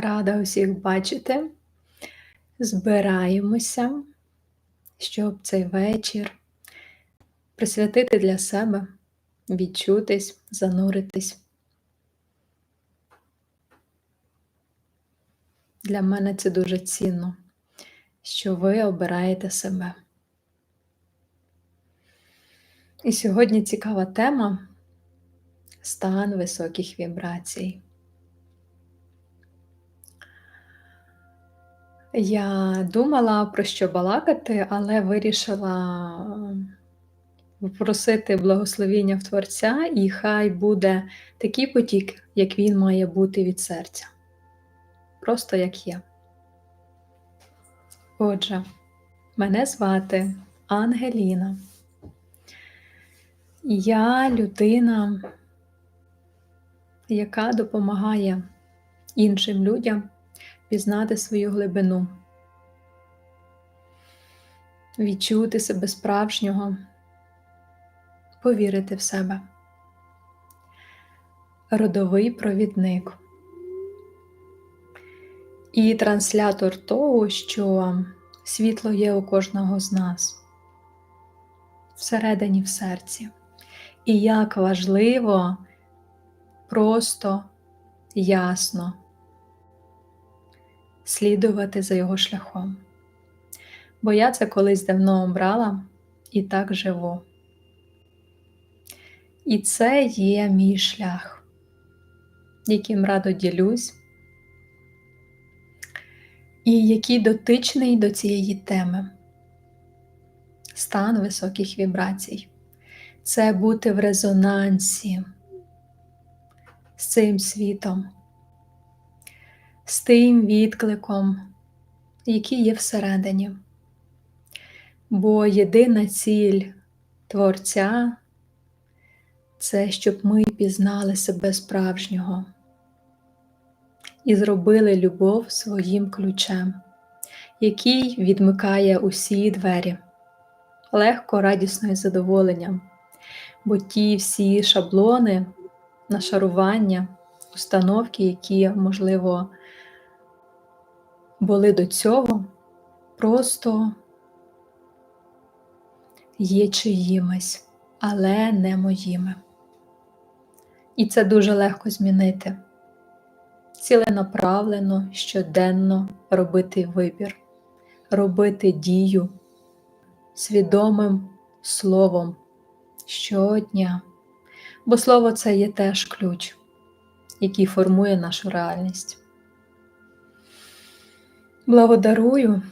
Рада усіх бачити. Збираємося, щоб цей вечір присвятити для себе, відчутись, зануритись. Для мене це дуже цінно, що ви обираєте себе. І сьогодні цікава тема стан високих вібрацій. Я думала про що балакати, але вирішила попросити благословіння в Творця, і хай буде такий потік, як він має бути від серця. Просто як є. Отже, мене звати Ангеліна. Я людина, яка допомагає іншим людям пізнати свою глибину, відчути себе справжнього, повірити в себе. Родовий провідник і транслятор того, що світло є у кожного з нас всередині в серці. І як важливо просто ясно слідувати за його шляхом. Бо я це колись давно обрала і так живу. І це є мій шлях, яким радо ділюсь, і який дотичний до цієї теми. Стан високих вібрацій. Це бути в резонансі з цим світом з тим відкликом, який є всередині. Бо єдина ціль Творця це щоб ми пізнали себе справжнього і зробили любов своїм ключем, який відмикає усі двері, легко, радісно і задоволенням, бо ті всі шаблони, нашарування, установки, які, можливо, були до цього, просто є чиїмись, але не моїми. І це дуже легко змінити. Ціленаправлено, щоденно робити вибір, робити дію свідомим словом щодня. Бо слово це є теж ключ, який формує нашу реальність. Благодарую,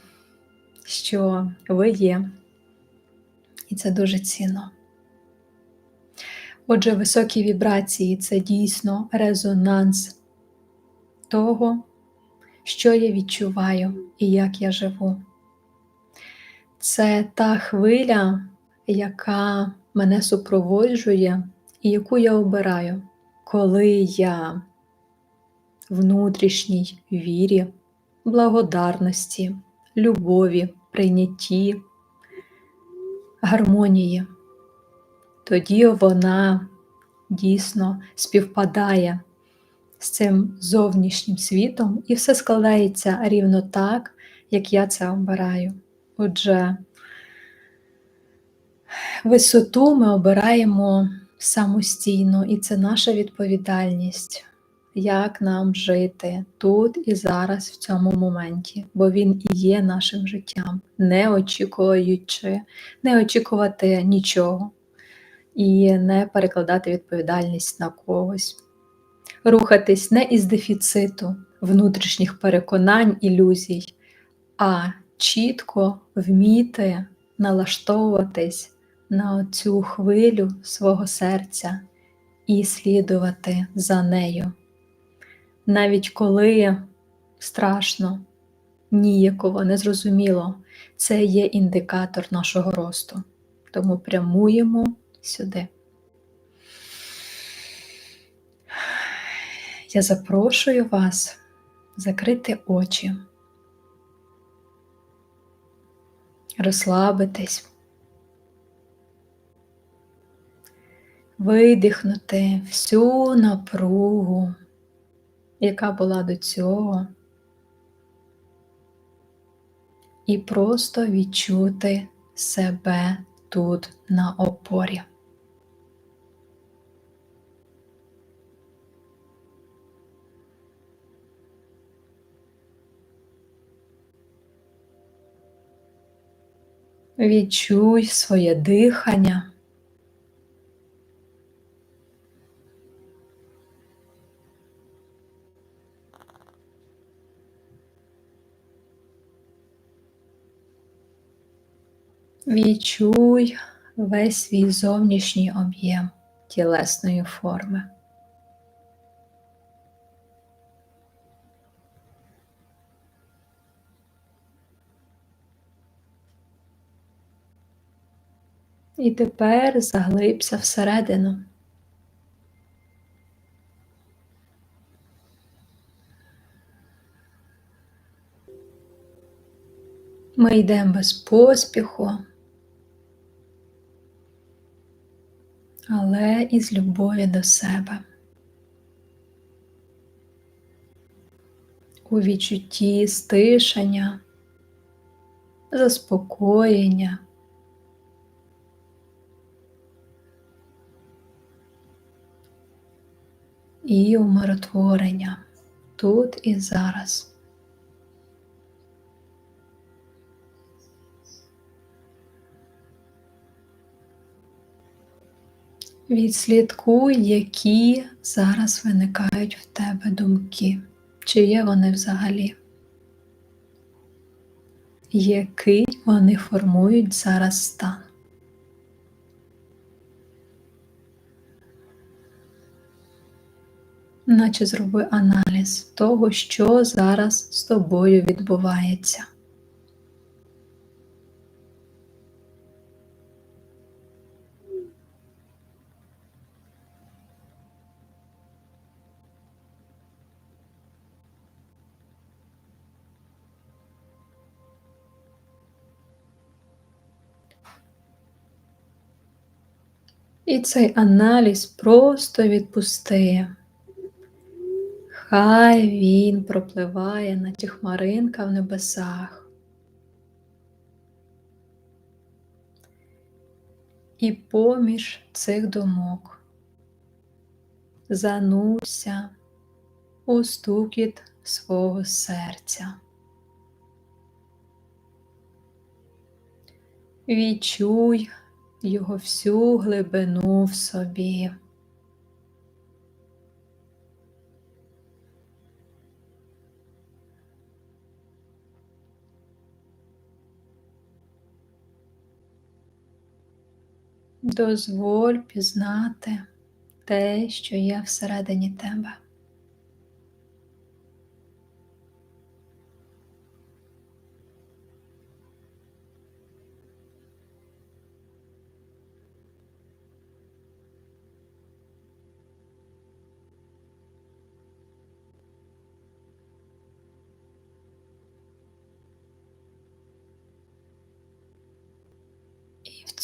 що ви є, і це дуже цінно. Отже, високі вібрації це дійсно резонанс того, що я відчуваю і як я живу. Це та хвиля, яка мене супроводжує і яку я обираю, коли я внутрішній вірі благодарності, любові, прийнятті, гармонії. Тоді вона дійсно співпадає з цим зовнішнім світом, і все складається рівно так, як я це обираю. Отже, висоту ми обираємо самостійно, і це наша відповідальність як нам жити тут і зараз в цьому моменті, бо він і є нашим життям, не очікуючи, не очікувати нічого і не перекладати відповідальність на когось, рухатись не із дефіциту внутрішніх переконань, ілюзій, а чітко вміти налаштовуватись на цю хвилю свого серця і слідувати за нею навіть коли страшно, ніяково, незрозуміло, це є індикатор нашого росту. Тому прямуємо сюди. Я запрошую вас закрити очі, розслабитись, видихнути всю напругу яка була до цього, і просто відчути себе тут на опорі. Відчуй своє дихання. Відчуй весь свій зовнішній об'єм тілесної форми. І тепер заглибся всередину. Ми йдемо без поспіху, але із любові до себе. У відчутті стишення, заспокоєння. І умиротворення тут і зараз. Відслідкуй, які зараз виникають в тебе думки, чи є вони взагалі, який вони формують зараз стан. Наче зроби аналіз того, що зараз з тобою відбувається. І цей аналіз просто відпусти. Хай він пропливає на ті хмаринка в небесах. І поміж цих думок зануся у стукіт свого серця. Відчуй його всю глибину в собі. Дозволь пізнати те, що є всередині тебе.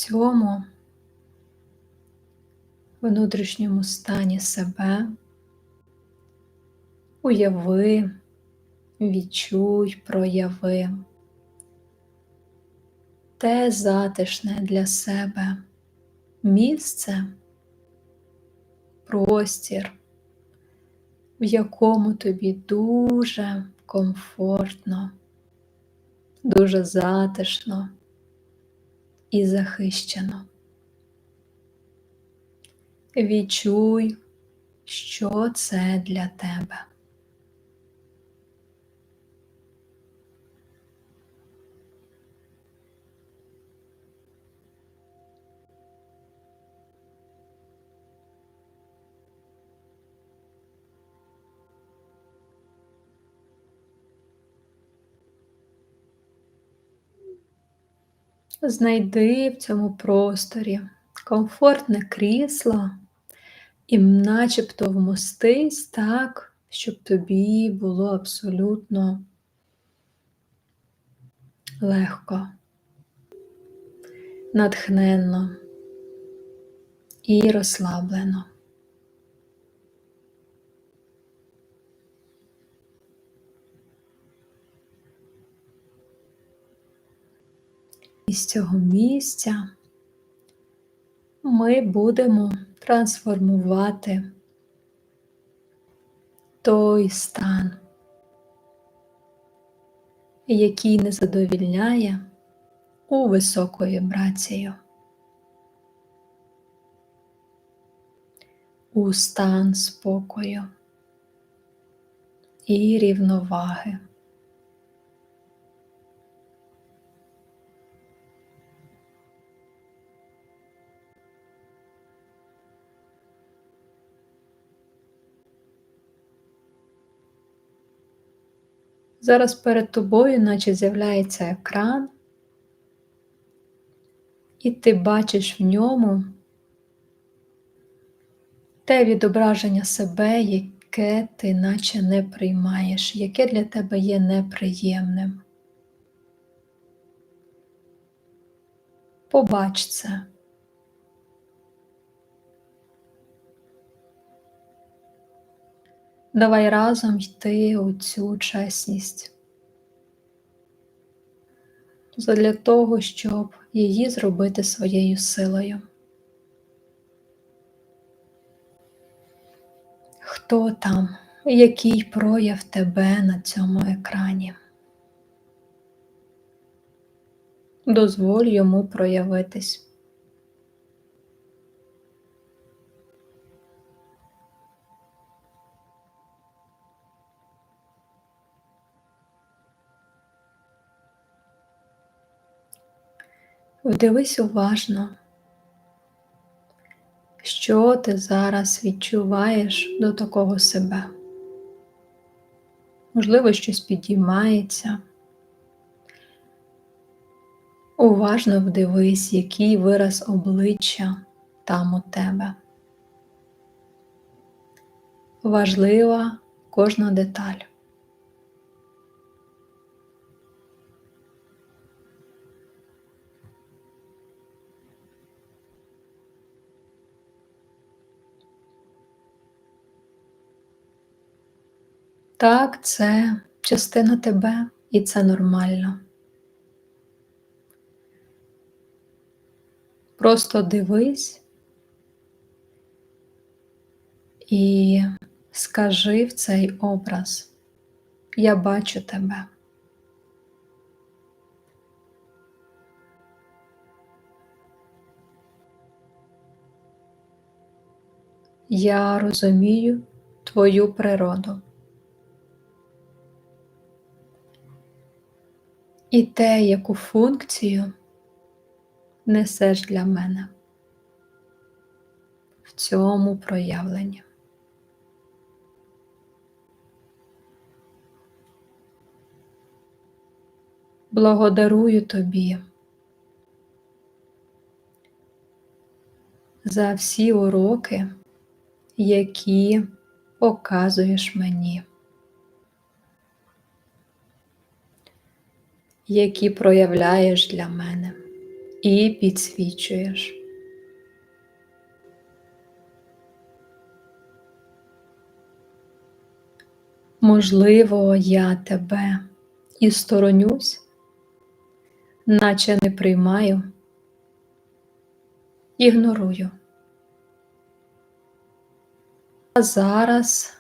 Цьому внутрішньому стані себе. Уяви, відчуй, прояви те затишне для себе місце, простір, в якому тобі дуже комфортно, дуже затишно і захищено. Відчуй, що це для тебе. Знайди в цьому просторі комфортне крісло і начебто вмостись так, щоб тобі було абсолютно легко, натхненно і розслаблено. З цього місця ми будемо трансформувати той стан, який не задовільняє у високу вібрацію, у стан спокою і рівноваги. Зараз перед тобою, наче з'являється екран, і ти бачиш в ньому те відображення себе, яке ти наче не приймаєш, яке для тебе є неприємним. Побач це. Давай разом йти у цю чесність. Задля того, щоб її зробити своєю силою. Хто там, який прояв тебе на цьому екрані? Дозволь йому проявитись. Вдивись уважно, що ти зараз відчуваєш до такого себе. Можливо, щось підіймається. Уважно вдивись, який вираз обличчя там у тебе. Важлива кожна деталь. Так, це частина тебе, і це нормально. Просто дивись і скажи в цей образ, я бачу тебе. Я розумію твою природу. І те, яку функцію несеш для мене в цьому проявленні. Благодарую тобі за всі уроки, які показуєш мені. Які проявляєш для мене і підсвічуєш. Можливо, я тебе і сторонюсь, наче не приймаю, ігнорую. А зараз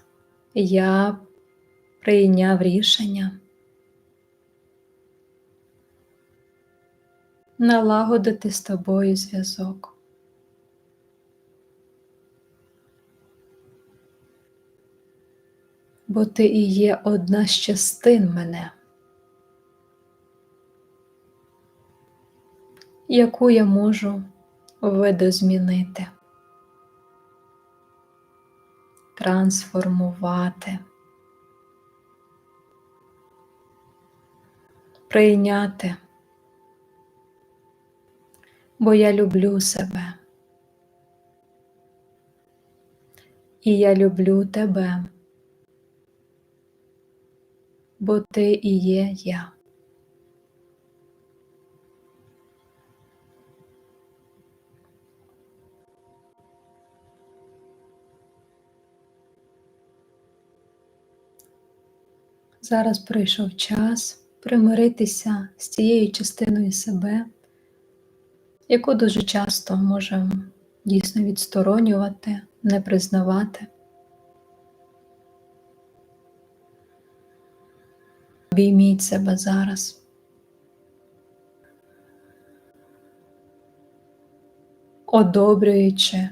я прийняв рішення. Налагодити з тобою зв'язок. Бо ти і є одна з частин мене, яку я можу видозмінити, трансформувати, прийняти бо я люблю себе. І я люблю тебе, бо ти і є я. Зараз прийшов час примиритися з цією частиною себе, яку дуже часто можемо дійсно відсторонювати, не признавати. Обійміть себе зараз. Одобрюючи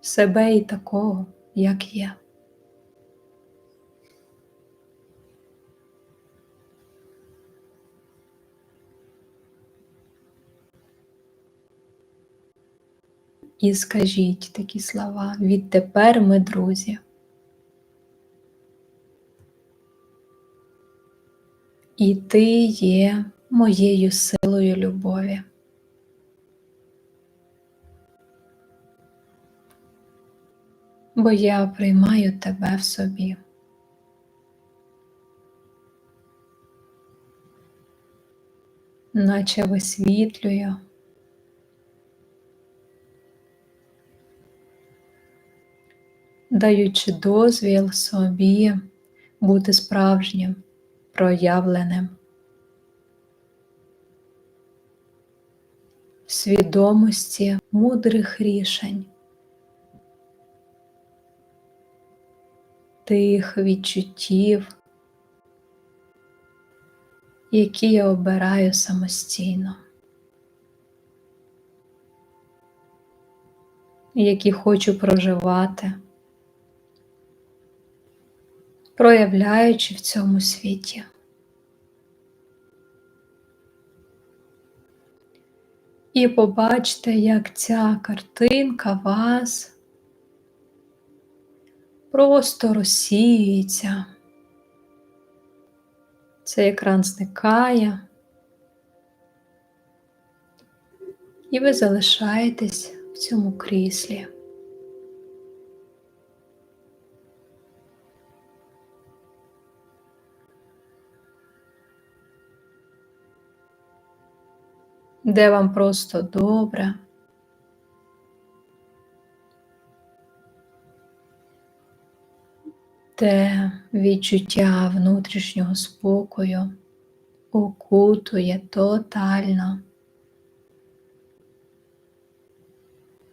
себе і такого, як є. І скажіть такі слова. Відтепер ми друзі. І ти є моєю силою любові. Бо я приймаю тебе в собі. Наче висвітлюю даючи дозвіл собі бути справжнім, проявленим, свідомості мудрих рішень, тих відчуттів, які я обираю самостійно. Які хочу проживати проявляючи в цьому світі. І побачте, як ця картинка вас просто розсіюється. Цей екран зникає, і ви залишаєтесь в цьому кріслі. Де вам просто добре. Де відчуття внутрішнього спокою окутує тотально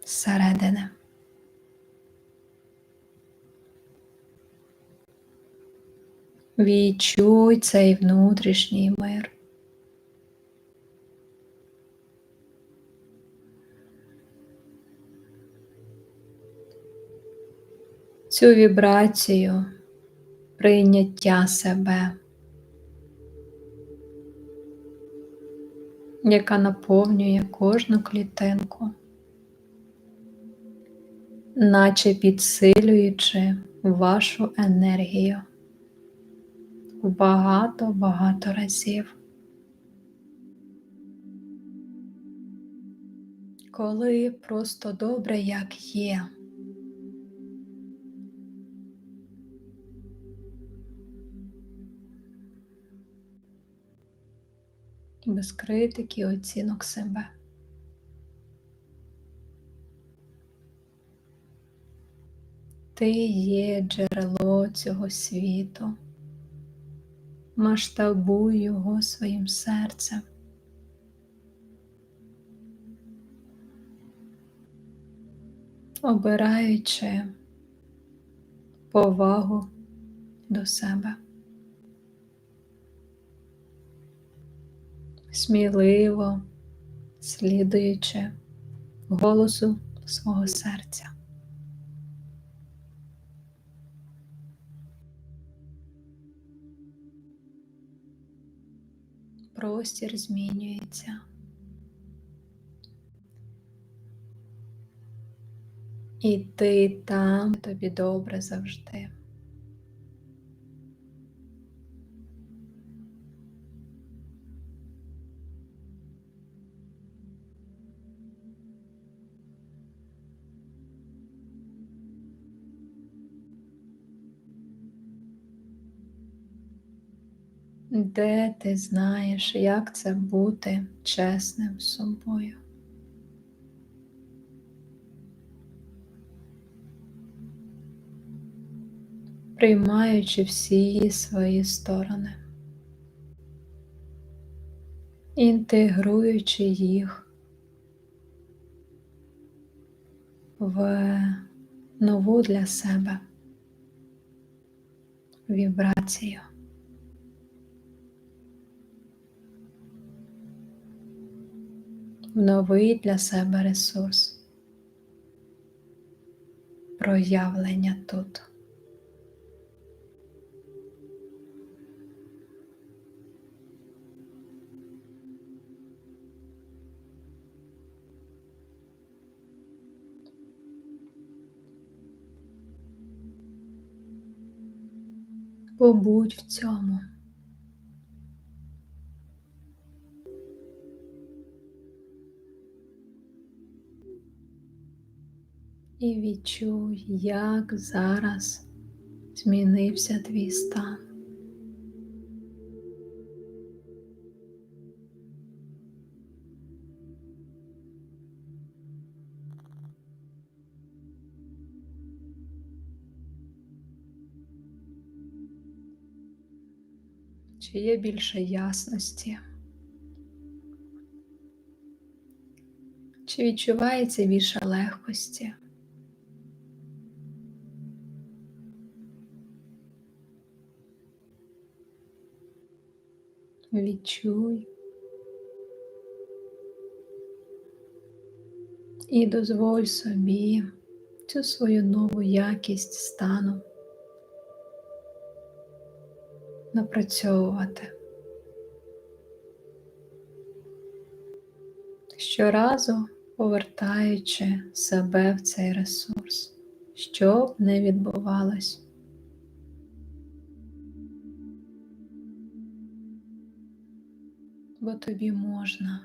зсередини. Відчуй цей внутрішній мир. Цю вібрацію прийняття себе, яка наповнює кожну клітинку, наче підсилюючи вашу енергію в багато-багато разів. Коли просто добре, як є. Без критики оцінок себе. Ти є джерело цього світу, масштабуй його своїм серцем. Обираючи повагу до себе. Сміливо слідуючи голосу свого серця. Простір змінюється. І ти там тобі добре завжди. Де ти знаєш, як це бути чесним з собою. Приймаючи всі свої сторони, інтегруючи їх в нову для себе вібрацію. В новий для себе ресурс, проявлення тут. Побудь в цьому. І відчуй, як зараз змінився твій стан. Чи є більше ясності? Чи відчувається більше легкості? Відчуй і дозволь собі цю свою нову якість стану напрацьовувати. Щоразу повертаючи себе в цей ресурс, що б не відбувалось. Бо тобі можна.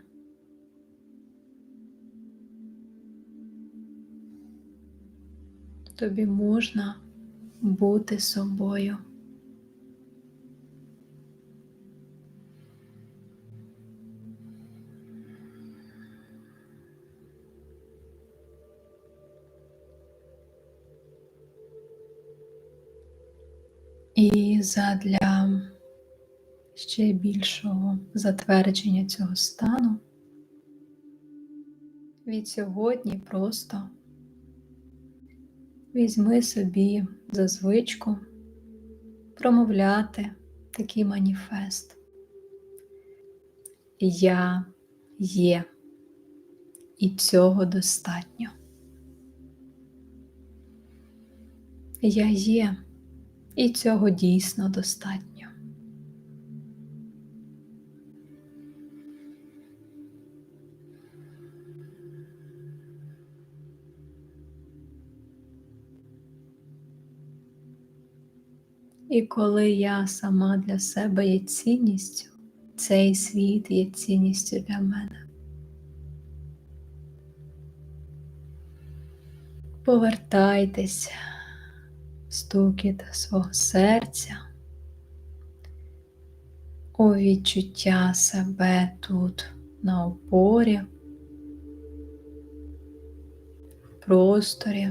Тобі можна бути собою. І задля ще більшого затвердження цього стану від сьогодні просто візьми собі за звичку промовляти такий маніфест. Я є, і цього достатньо. Я є. І цього дійсно достатньо. І коли я сама для себе є цінністю, цей світ є цінністю для мене. Повертайтеся стукіт свого серця, у відчуття себе тут на опорі, в просторі,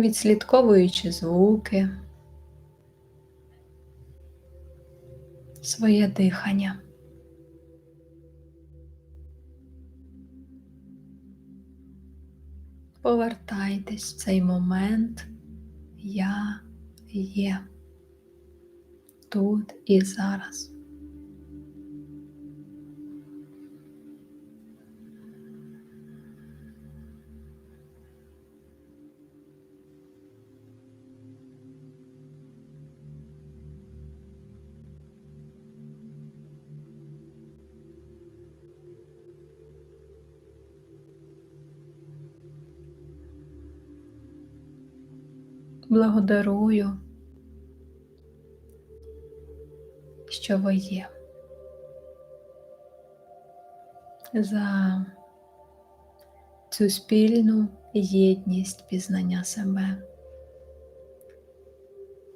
відслідковуючи звуки, своє дихання. Повертайтесь в цей момент я є тут і зараз. Благодарую, що ви є, за цю спільну єдність пізнання себе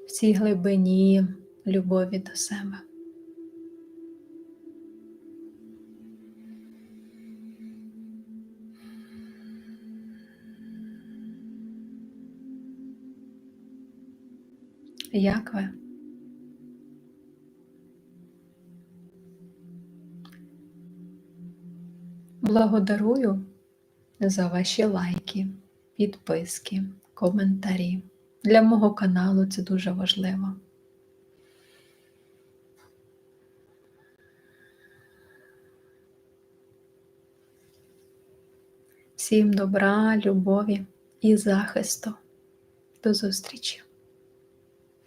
в цій глибині любові до себе. Як ви? Благодарую за ваші лайки, підписки, коментарі. Для мого каналу це дуже важливо. Всім добра, любові і захисту. До зустрічі!